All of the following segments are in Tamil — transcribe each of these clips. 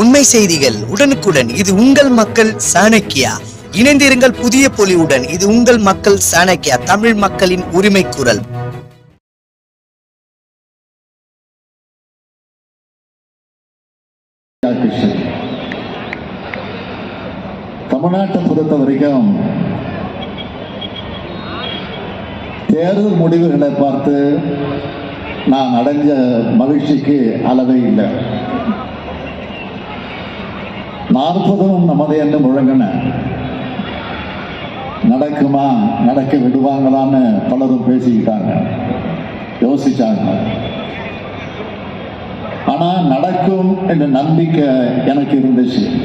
உண்மை செய்திகள் உடனுக்குடன். இது உங்கள் மக்கள் சாணக்கியா. இணைந்திருங்கள் புதிய பொலிவுடன். இது உங்கள் மக்கள் சாணக்கியா. தமிழ் மக்களின் உரிமை குரல். தமிழ்நாட்டை பொறுத்த வரைக்கும் தேர்தல் முடிவுகளை பார்த்து நான் அடைஞ்ச மகிழ்ச்சிக்கு அளவே இல்லை. நாற்பதும் நமது என்று முழங்கின. நடக்குமா? நடக்க விடுவாங்களான்னு பலரும் பேசிக்கிட்டாங்க. யோசிச்சாங்க. ஆனா நடக்கும் என்ற நம்பிக்கை எனக்கு இருந்துச்சு.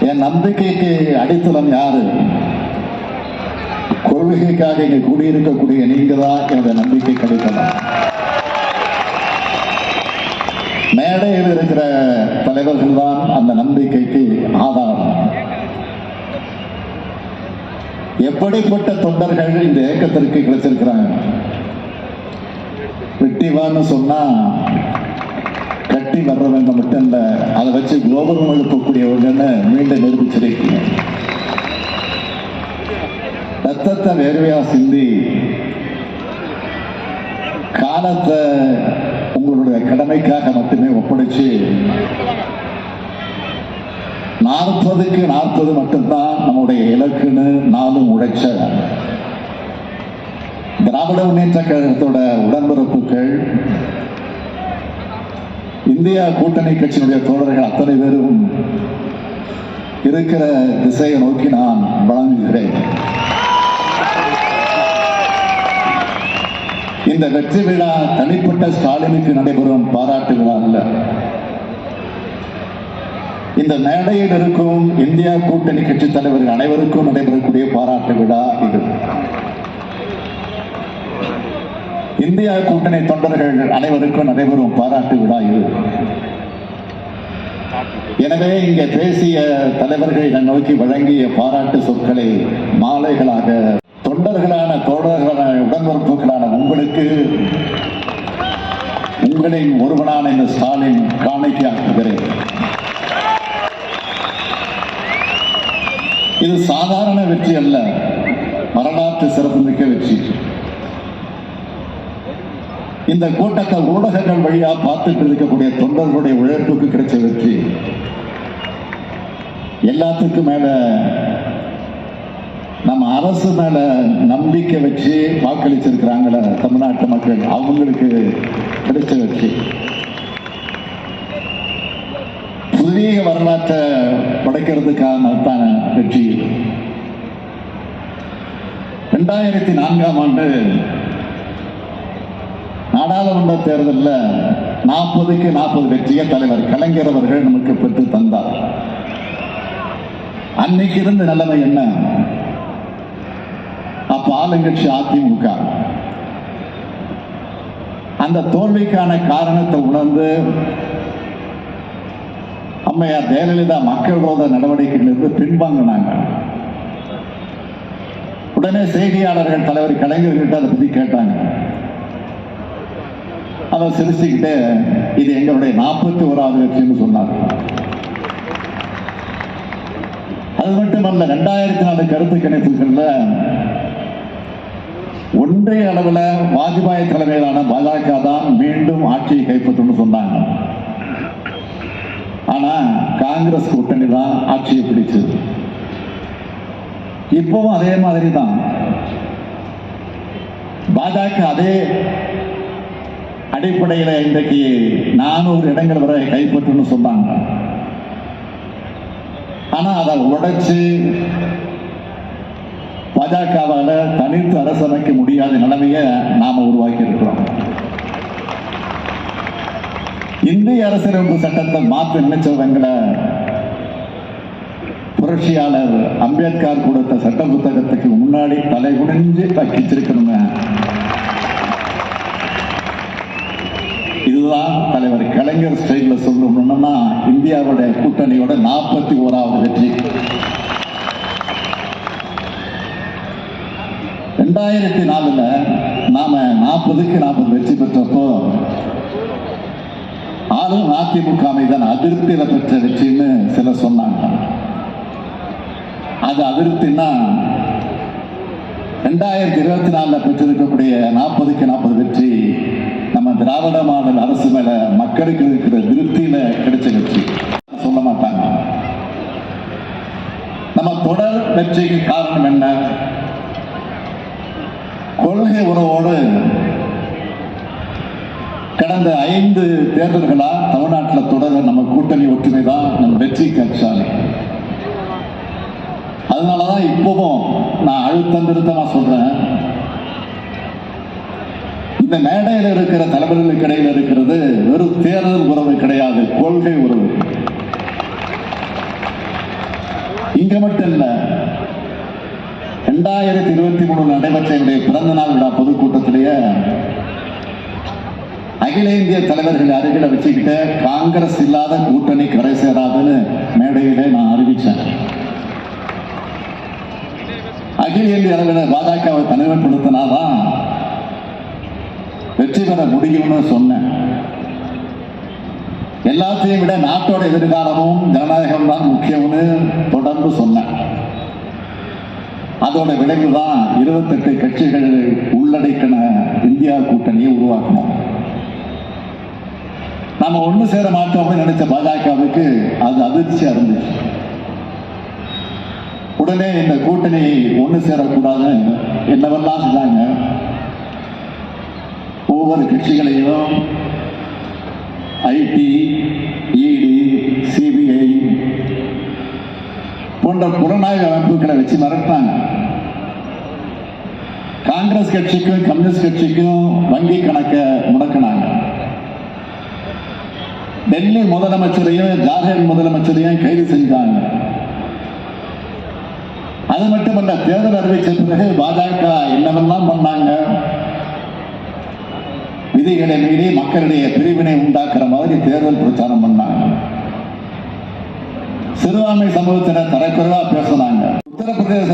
என் நம்பிக்கைக்கு அடித்தளம் யாரு? கொள்கைக்காக இங்க கூடியிருக்கக்கூடிய நீங்க தான் எனது நம்பிக்கை கிடைக்கலாம் மேடையில் இருக்கிற தலைவர்கள் தான் அந்த நம்பிக்கைக்கு ஆதாரம். எப்படிப்பட்ட தொண்டர்கள் இந்த இயக்கத்திற்கு கிடைச்சிருக்கிறாங்க வெட்டிவான்னு சொன்னா கட்டி வர்றவங்க மட்டும் இல்ல அதை வச்சு குளோபல் எழுப்பக்கூடியவங்கன்னு மீண்டும் நிரூபிச்சிருக்கீங்க. ரத்தத்தை வேர்வையா சிந்தி காலத்தை உங்களுடைய கடமைக்காக மட்டுமே ஒப்படைச்சு நாற்பதுக்கு நாற்பது மட்டும்தான் நம்முடைய இலக்குன்னு நானும் உழைச்ச திராவிட முன்னேற்ற கழகத்தோட உடன்பிறப்புகள் இந்தியா கூட்டணி கட்சியினுடைய தோழர்கள் அத்தனை பேரும் இருக்கிற திசையை நோக்கி நான் வழங்குகிறேன். இந்த வெற்றி விழா தனிப்பட்ட ஸ்டாலினுக்கு நடைபெறும் பாராட்டு விழா அல்ல. இந்த மேடையில் இருக்கும் இந்தியா கூட்டணி கட்சி தலைவர்கள் அனைவருக்கும் நடைபெறக்கூடிய பாராட்டு விழா இது. இந்தியா கூட்டணி தொண்டர்கள் அனைவருக்கும் நடைபெறும் பாராட்டு விழா இது. எனவே இங்கே பேசிய தலைவர்கள் நோக்கி வழங்கிய பாராட்டு சொற்களை மாலைகளாக தொண்டர்களான தோழர்களான உடன்பிறப்புகளான உங்களுக்கு உங்களின் ஒருவனான இந்த ஸ்டாலின் காணிக்கையாக்குகிறேன் இது சாதாரண வெற்றி அல்ல வரலாற்று சிறப்புமிக்க வெற்றி. இந்த கூட்டத்தை ஊடகங்கள் வழியா பார்த்துட்டு இருக்கக்கூடிய தொண்டர்களுடைய உழைப்புக்கு கிடைச்ச வெற்றி. எல்லாத்துக்கும் மேல நம்ம அரசு மேல நம்பிக்கை வச்சு வாக்களிச்சிருக்கிறாங்கள தமிழ்நாட்டு மக்கள். அவங்களுக்கு கிடைச்ச வெற்றி. புதிய வரலாற்றை படைக்கிறதுக்கான வெற்றி. ரெண்டாயிரத்தி நான்காம் ஆண்டு நாடாளுமன்ற தேர்தலில் நாற்பதுக்கு நாற்பது வெற்றியை தலைவர் கலைஞர் அவர்கள் நமக்கு பெற்று தந்தார். அன்னைக்கு இருந்த நிலைமை என்ன? ஆளுங்கட்சி அதிமுக அந்த தோல்விக்கான காரணத்தை உணர்ந்து அம்மையார் ஜெயலலிதா மக்கள் விரோத நடவடிக்கைகளிலிருந்து பின்வாங்கினாங்க. உடனே செய்தியாளர்கள் தலைவர் கலைஞர்கிட்ட அதை பத்தி கேட்டாங்க. அவர் சிரிச்சுக்கிட்டு இது எங்களுடைய நாற்பத்தி ஓராவது கட்சின்னு சொன்னார். அது மட்டுமல்ல ரெண்டாயிரத்தி நாலு கருத்து கணிப்புகள்ல ஒன்றிய அளவில் வாஜ்பாய் தலைமையிலான பாஜக தான் மீண்டும் ஆட்சியை கைப்பற்றும்னு சொன்னாங்க. ஆனா காங்கிரஸ் கூட்டணி தான் ஆட்சியை பிடிச்சது இப்பவும் அதே மாதிரி தான். பாஜக அதே அடிப்படையில் இன்றைக்கு நானூறு இடங்கள் வரை கைப்பற்றுன்னு சொன்னாங்க. ஆனா அதை உடைச்சு பாஜகவால தனித்து அரசமைக்க முடியாத நிலைமையை நாம உருவாக்கி இருக்கிறோம். இந்திய அரசியலமைப்பு சட்டத்தை மாற்ற நினைச்சவங்களை புரட்சியாளர் அம்பேத்கர் கொடுத்த சட்ட புத்தகத்துக்கு முன்னாடி தலை குனிஞ்சு வச்சிருக்கணுங்க இதுதான் தலைவர் கலைஞர் ஸ்டைல சொல்லணும்னா இந்தியாவுடைய கூட்டணியோட நாற்பத்தி ஓராவது வெற்றி. ரெண்டாயிரத்தி நாலுல நாம நாற்பதுக்கு நாற்பது வெற்றி பெற்றப்போ ஆளும் அதிமுக அமைதான் அதிருப்தியில பெற்ற வெற்றின்னு சிலர் சொன்னாங்க. அது அதிருப்தின்னா ரெண்டாயிரத்தி இருபத்தி நாலுல பெற்றிருக்கக்கூடிய நாற்பதுக்கு நாற்பது வெற்றி நம்ம திராவிட மாடல் அரசு மேல மக்களுக்கு இருக்கிற திருப்தியில கிடைச்ச வெற்றி. சொல்ல மாட்டாங்க. நம்ம தொடர் வெற்றிக்கு காரணம் என்ன? நேரடி உறவோடு கடந்த ஐந்து தேர்தல்களா தமிழ்நாட்டில் தொடர நம்ம கூட்டணி ஒற்றுமை தான் நம் வெற்றி கட்சாலை அதனாலதான் இப்பவும் நான் அழுத்தம் திருத்தமா சொல்றேன். இந்த மேடையில் இருக்கிற தலைவர்களுக்கு இடையில் இருக்கிறது வெறும் தேர்தல் உறவு கிடையாது கொள்கை உறவு. இங்க மட்டும் இல்ல ரெண்டாயிரத்தி இருபத்தி மூணு நடைபெற்ற என்னுடைய பிறந்த நாள் விழா பொதுக்கூட்டத்திலேயே அகில இந்திய தலைவர்கள் அருகில வச்சுக்கிட்ட காங்கிரஸ் இல்லாத கூட்டணி கரை சேராதுன்னு மேடையிலே நான் அறிவிச்சேன். அகில இந்திய அளவில் பாஜகவை தனிமைப்படுத்தினாதான் வெற்றி பெற முடியும்னு சொன்னேன். எல்லாத்தையும் விட நாட்டோட எதிர்காலமும் ஜனநாயகம் தான் முக்கியம்னு தொடர்ந்து சொன்னேன். அதோட விளைவு தான் இருபத்தெட்டு கட்சிகள் உள்ளடக்கின இந்தியா கூட்டணியை உருவாக்கணும் நாம ஒண்ணு சேர மாட்டோம்னு நினைச்ச பாஜகவுக்கு அது அதிர்ச்சியா இருந்துச்சு. உடனே இந்த கூட்டணி ஒண்ணு சேரக்கூடாதுன்னு என்னவெல்லாம் செஞ்சாங்க ஒவ்வொரு கட்சிகளையும் ஐடி ஈடு போன்ற புலனாய்வு அமைப்புகளை வச்சு மறப்பாங்க. காங்கிரஸ் கட்சிக்கும் கம்யூனிஸ்ட் கட்சிக்கும் வங்கி கணக்கை முடக்கினாங்க. டெல்லி முதலமைச்சரையும் ஜார்க்கண்ட் முதலமைச்சரையும் கைது செஞ்சாங்க. அது மட்டுமல்ல தேர்தல் அறிவிச்ச பிறகு பாஜக என்னவெல்லாம் பண்ணாங்க? விதிகளை மீறி மக்களிடையே பிரிவினை உண்டாக்குற மாதிரி தேர்தல் பிரச்சாரம் பண்ணாங்க. சிறுபான்மை சமூகத்தினர் தரக்குறைவா பேசுறாங்க உத்தரப்பிரதேச